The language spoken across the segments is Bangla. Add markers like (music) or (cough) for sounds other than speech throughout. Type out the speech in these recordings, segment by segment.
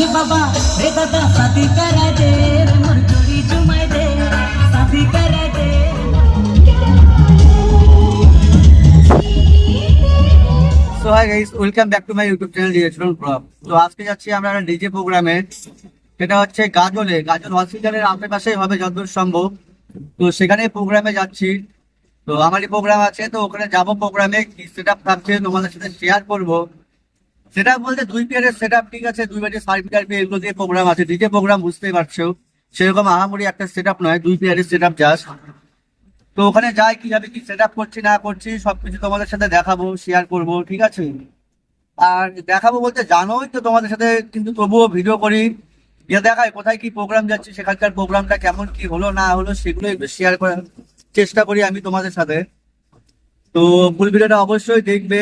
হে বাবা রে দাদা সাথী করা দে মোর hi guys welcome back to my YouTube channel directional blog তো আজকে যাচ্ছি আমরা একটা ডিজে প্রোগ্রামে সেটা হচ্ছে গাজলে। গাজল হসপিটালের আশেপাশেই হবে যতদূর সম্ভব। তো, সেখানে প্রোগ্রামে যাচ্ছি। তো, আমারই প্রোগ্রাম আছে, তো ওখানে যাব প্রোগ্রামে কি সেট আপ থাকছে তোমাদের সাথে শেয়ার করব। সেটা বলতে দুই পেয়ারের সেট ঠিক আছে, দুই পেয়ারের সার্ভি টার্ভি এগুলো দিয়ে প্রোগ্রাম আছে। ডিজে প্রোগ্রাম বুঝতেই পারছ। সেরকম আহামরি একটা সেট নয়, দুই পেয়ারের সেট আপ তো ওখানে যাই, কীভাবে কি সেট করছি, না করছি, সবকিছু তোমাদের সাথে দেখাবো শেয়ার করব, ঠিক আছে? আর দেখাবো বলতে জানোই তো তোমাদের সাথে, কিন্তু তবুও ভিডিও করি। ইয়ে দেখায় কোথায় কি প্রোগ্রাম যাচ্ছে, সেখানকার প্রোগ্রামটা কেমন, কি হলো, না হলো সেগুলো একটু শেয়ার করার চেষ্টা করি আমি তোমাদের সাথে। তো ফুল ভিডিওটা অবশ্যই দেখবে।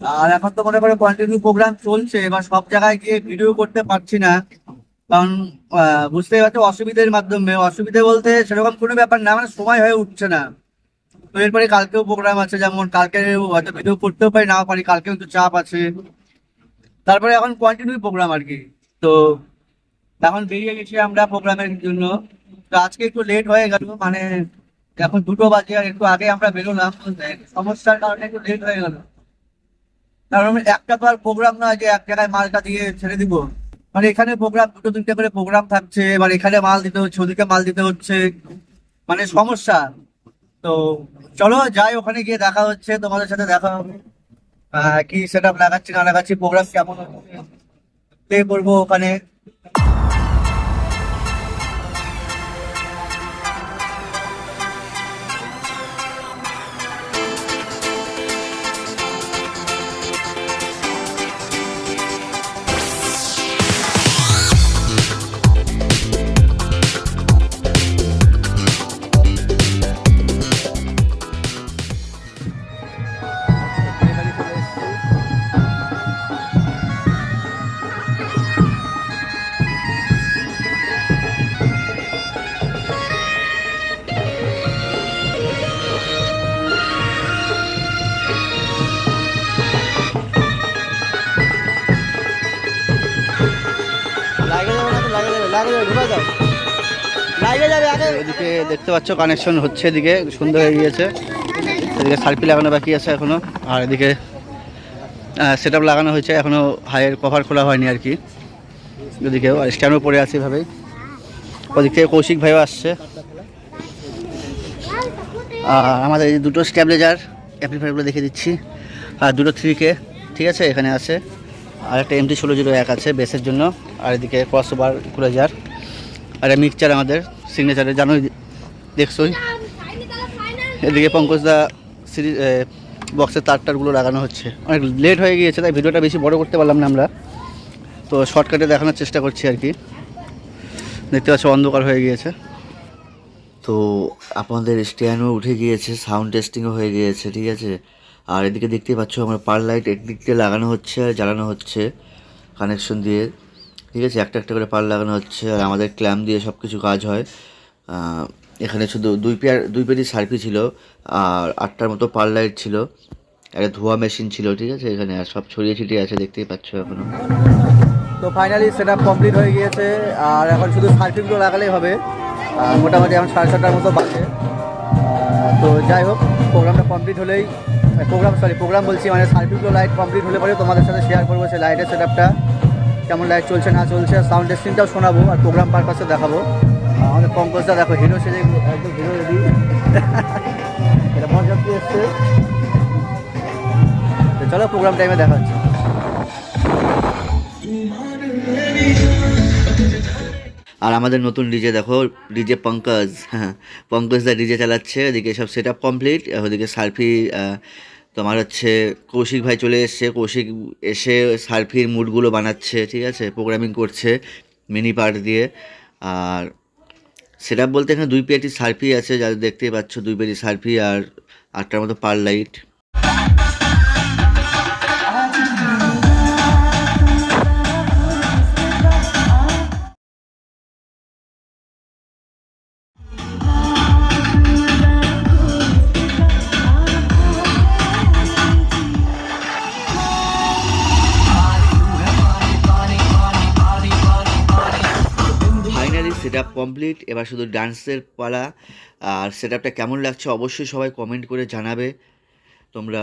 আর এখন তো মনে করে কন্টিনিউ প্রোগ্রাম চলছে, এবার সব জায়গায় গিয়ে ভিডিও করতে পারছি না। কারণ বুঝতেই পারছ অসুবিধার মাধ্যমে। অসুবিধা বলতে সেরকম কোনো ব্যাপার না মানে সময় হয়ে উঠছে না। তো এরপরে কালকেও প্রোগ্রাম আছে, যেমন কালকে হয়তো ভিডিও করতেও পারি নাও পারি, কালকেও একটু চাপ আছে। তারপরে এখন কন্টিনিউ প্রোগ্রাম আর কি। তো এখন বেরিয়ে গেছি আমরা প্রোগ্রামের জন্য। তো আজকে একটু লেট হয়ে গেল মানে এখন দুটো বাজে আর একটু আগে আমরা বেরোলাম। সমস্যার কারণে একটু লেট হয়ে গেল। কারণ একটা তো আর প্রোগ্রাম নয় যে এক জায়গায় মালটা দিয়ে ছেড়ে দিব। মানে এখানে প্রোগ্রাম দুটো তিনটে করে প্রোগ্রাম থাকছে এবার এখানে মাল দিতে হচ্ছে, ওদিকে মাল দিতে হচ্ছে। মানে সমস্যা। তো চলো, যাই, ওখানে গিয়ে দেখা হচ্ছে, তোমাদের সাথে দেখা হবে। কি সেট আপ লাগাচ্ছি, না লাগাচ্ছি প্রোগ্রাম কেমন? প্লে করব ওখানে। এদিকে দেখতে পাচ্ছ কানেকশন হচ্ছে এদিকে, সুন্দর হয়ে গিয়েছে। এদিকে সার্পি লাগানো বাকি আছে এখনও। আর এদিকে সেট লাগানো হয়েছে, এখনও হাইয়ের কভার খোলা হয়নি আর কি। এদিকেও, আর স্ট্যান্ডও পড়ে আছে এভাবেই। ওদিক থেকে কৌশিক ভাইও আসছে। আর আমাদের এই দুটো স্ট্যাবলেজার অ্যাপ্লিফায়ারগুলো দেখে দিচ্ছি। আর দুটো থ্রি কে ঠিক আছে? এখানে আছে। আর একটা এমটি ষোলো জিরো এক আছে বেসের জন্য। আর এদিকে ক্রস ওভার ইকুলাইজার আর মিক্সচার আমাদের সিগনেচারে জানোই, দেখছোই। এদিকে পঙ্কজদা সিরিজ বক্সের তার টারগুলো লাগানো হচ্ছে। অনেক লেট হয়ে গিয়েছে, তাই ভিডিওটা বেশি বড় করতে পারলাম না আমরা। তো শর্টকাটে দেখানোর চেষ্টা করছি আর কি। দেখতে পাচ্ছ, অন্ধকার হয়ে গিয়েছে। তো আপনাদের স্ট্যান্ডও উঠে গিয়েছে সাউন্ড টেস্টিংও হয়ে গিয়েছে, ঠিক আছে? আর এদিকে দেখতেই পাচ্ছ, আমার পার লাইট একদিক দিয়ে লাগানো হচ্ছে আর জ্বালানো হচ্ছে কানেকশন দিয়ে। ঠিক আছে, একটা একটা করে পার লাগানো হচ্ছে আর আমাদের ক্ল্যাম্প দিয়ে সব কিছু কাজ হয়। এখানে শুধু দুই পেয়ার দুই পেয়ারই সার্ফি ছিল আর আটটার মতো পার লাইট ছিল। একটা ধোয়া মেশিন ছিল, ঠিক আছে, এখানে আর সব ছড়িয়ে ছিটিয়ে আছে, দেখতেই পাচ্ছ এখনও। তো ফাইনালি সেট আপ কমপ্লিট হয়ে গিয়েছে আর এখন শুধু সার্কিটগুলো লাগালেই হবে। মোটামুটি এখন সাড়ে ছটার মতো বাজে। তো যাই হোক প্রোগ্রামটা কমপ্লিট হলেই প্রোগ্রাম সরি প্রোগ্রাম বলছি মানে সার্কিটগুলো লাইট কমপ্লিট হলে পরে তোমাদের সাথে শেয়ার করব সেই লাইটের সেট আপটা কেমন লাইট চলছে না চলছে সাউন্ড টেস্টিংটাও শোনাবো আর প্রোগ্রাম পারপাসে দেখাবো। আমাদের পঙ্কজদা দেখো হিরো সেজে একদম হিরো রেডি এসছে? চলো প্রোগ্রাম টাইমে দেখা আর আমাদের নতুন ডিজে দেখো ডিজে পঙ্কজ হ্যাঁ পঙ্কজ দা ডিজে চালাচ্ছে, এদিকে সব সেট আপ কমপ্লিট ওদিকে সার্ফি তোমার হচ্ছে কৌশিক ভাই চলে এসছে, কৌশিক এসে সার্ফির মুডগুলো বানাচ্ছে, ঠিক আছে? প্রোগ্রামিং করছে মিনি পার্ট দিয়ে। আর সেটা বলতে এখানে দুই পেটি সার্ফি আছে, যাদের দেখতেই পাচ্ছ, দুই পেটি সার্ফি আর আটটার মতো পার লাইট আপ কমপ্লিট, এবার শুধু ডান্সের পালা। আর সেট আপটা কেমন লাগছে অবশ্যই সবাই কমেন্ট করে জানাবে। তোমরা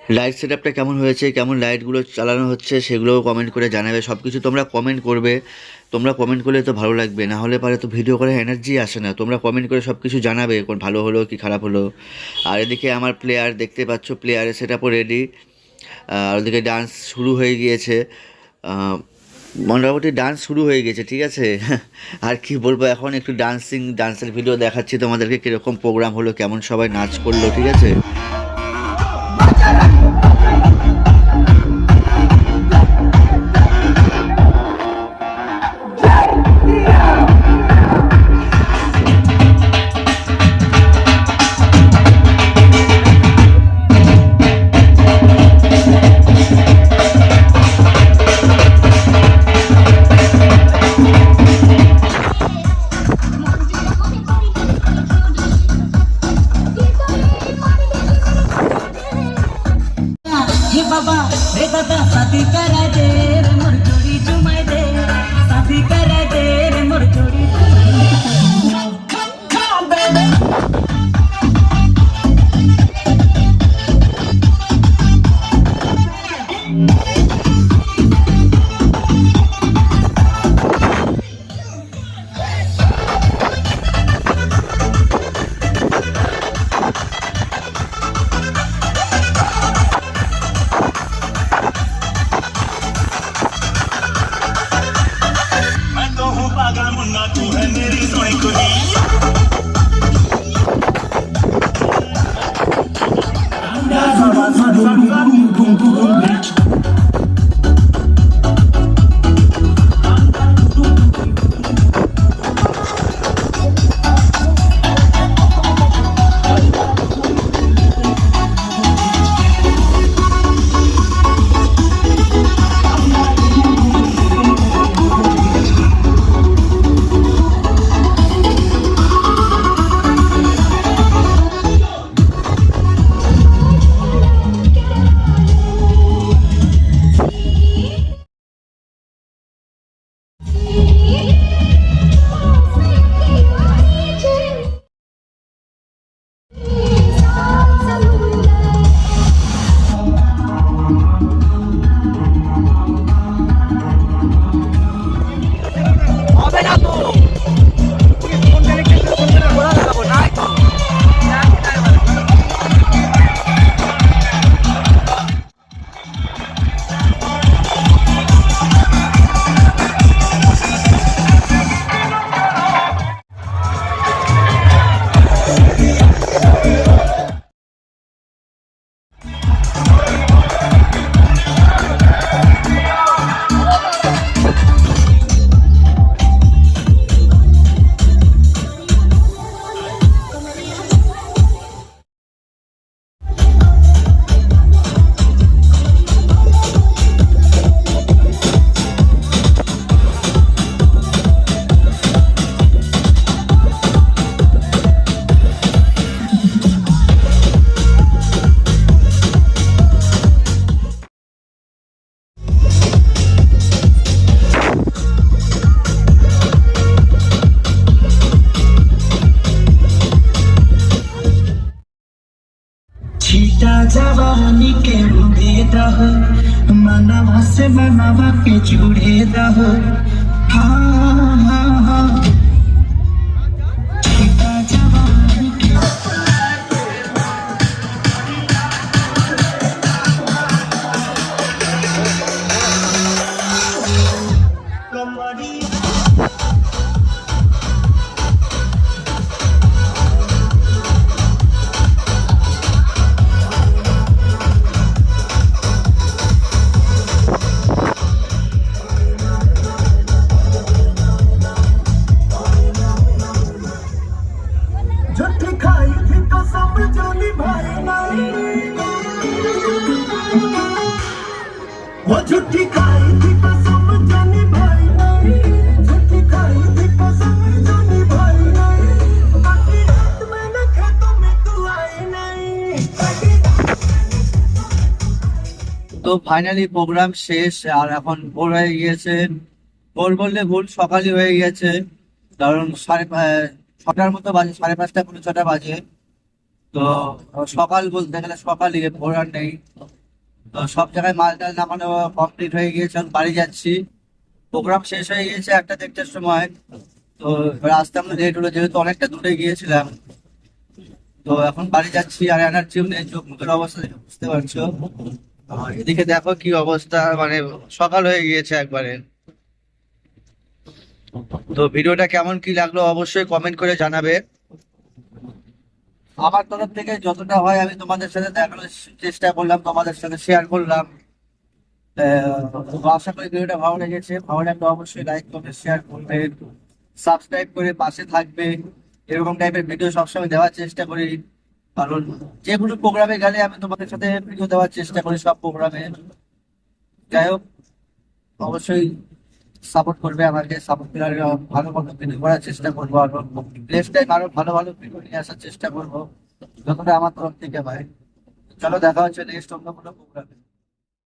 লাইট সেট আপটা কেমন হয়েছে, কেমন লাইটগুলো চালানো হচ্ছে সেগুলোও কমেন্ট করে জানাবে। সব কিছু তোমরা কমেন্ট করবে। তোমরা কমেন্ট করলে তো ভালো লাগবে, না হলে পারে তো ভিডিও করে এনার্জি আসে না। তোমরা কমেন্ট করে সব কিছু জানাবে, কোন ভালো হলো, কি খারাপ হলো। আর এদিকে আমার প্লেয়ার দেখতে পাচ্ছ প্লেয়ারের সেট রেডি আর ওদিকে ডান্স শুরু হয়ে গিয়েছে। মোটামুটি ডান্স শুরু হয়ে গেছে ঠিক আছে? (laughs) আর কি বলব, এখন একটু ডান্সিং ডান্সের ভিডিও দেখাচ্ছি তোমাদেরকে, কীরকম প্রোগ্রাম হলো, কেমন সবাই নাচ করল, ঠিক আছে? जवानी के भेद मनवा से मनवा के जुड़े दह हाँ हाँ हाँ। তো ফাইনালি প্রোগ্রাম শেষ, আর এখন ভোর হয়ে গিয়েছে। ভোর বললে ভুল সকালই হয়ে গিয়েছে কারণ সাড়ে ছটার মতো বাজে, সাড়ে পাঁচটা পনেরো ছটা বাজে। তো সকাল বলতে গেলে সকালই, ভোর আর নেই। তো সব জায়গায় মাল টাল নামানো কমপ্লিট হয়ে গিয়েছে বাড়ি যাচ্ছি। প্রোগ্রাম শেষ হয়ে গিয়েছে একটা দেড়টার সময়। তো এবার আসতে আমরা লেট হলো, যেহেতু অনেকটা দূরে গিয়েছিলাম। তো এখন বাড়ি যাচ্ছি, আর এনার্জিও নেই, চোখ মুখের অবস্থা বুঝতে পারছ। এদিকে দেখো কি অবস্থা মানে সকাল হয়ে গিয়েছে একবারে। তো ভিডিওটা কেমন কি লাগল অবশ্যই কমেন্ট করে জানাবে। আমার তরফ থেকে যতটা হয় আমি তোমাদের সাথে দেখানোর চেষ্টা করলাম, তোমাদের সাথে শেয়ার করলাম। আশা করি ভিডিওটা ভালো লেগেছে। ভালো লাগলে অবশ্যই লাইক করবে শেয়ার করবে। সাবস্ক্রাইব করে পাশে থাকবে। এরকম টাইপের ভিডিও সবসময় দেওয়ার চেষ্টা করি। কারণ যে কোনো প্রোগ্রামে গেলে আমি তোমাদের সাথে ভিডিও দেওয়ার চেষ্টা করি সব প্রোগ্রামে যাই হোক, অবশ্যই সাপোর্ট করবে আমাকে সাপোর্ট করার ভালো ভালো ভিডিও করার চেষ্টা করব আরও নেক্সট টাইম আরও ভালো ভালো ভিডিও নিয়ে আসার চেষ্টা করব। যতটা আমার তরফ থেকে ভাই চলো, দেখা হচ্ছে নেক্সট অন্য কোনো প্রোগ্রামে